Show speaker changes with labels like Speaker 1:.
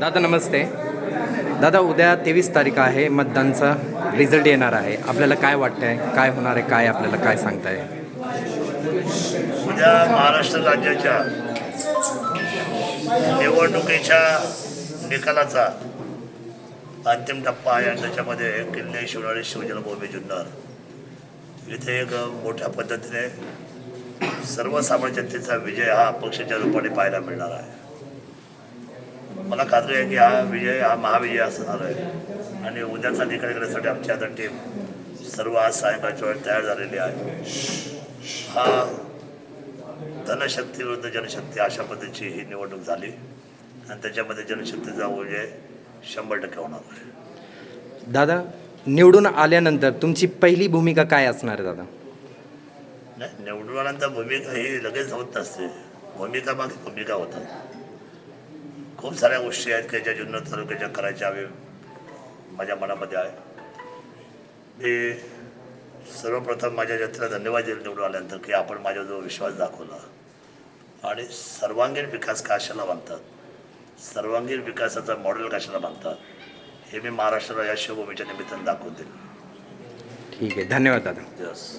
Speaker 1: दादा नमस्ते. दादा उद्या तेवीस तारीख आहे. मतदानचा रिझल्ट येणार आहे. आपल्याला काय वाटतंय? काय होणार आहे? काय आपल्याला काय सांगताय?
Speaker 2: उद्या महाराष्ट्र राज्याच्या निवडणुकीच्या निकालाचा अंतिम टप्पा आहे आणि त्याच्यामध्ये किल्ले शिवराळे शिवजन्मभूमी जुन्नर. इथे एक मोठ्या पद्धतीने सर्वसामान्य जनतेचा विजय हा पक्षाच्या रूपाने पाहायला मिळणार आहे. मला खात्री आहे की हा विजय हा महाविजय असणार आहे. आणि उद्याचा निकाल करण्यासाठी आमची आता टीम सर्व आज सायंकाळच्या वेळ तयार झालेली आहे. हा धनशक्ती विरुद्ध जनशक्ती अशा पद्धतीची ही निवडणूक झाली. आणि त्याच्यामध्ये जनशक्तीचा विजय शंभर टक्के होणार आहे.
Speaker 1: दादा निवडून आल्यानंतर तुमची पहिली भूमिका काय असणार आहे दादा?
Speaker 2: नाही निवडून आल्यानंतर भूमिका ही लगेच होत नसते भूमिका मागे भूमिका होतात. खूप साऱ्या गोष्टी आहेत की ज्या जुन्नर तालुक्याच्या करायच्या हवे माझ्या मनामध्ये आहे. मी सर्वप्रथम माझ्या जनतेला धन्यवाद देईल निवडून आल्यानंतर की आपण माझ्याजवळ विश्वास दाखवला. आणि सर्वांगीण विकास कशाला मानतात सर्वांगीण विकासाचा मॉडेल कशाला मानतात हे मी महाराष्ट्राला या शिवभूमीच्या निमित्तानं दाखवून देईल
Speaker 1: ठीक आहे. धन्यवाद दादा.
Speaker 2: यस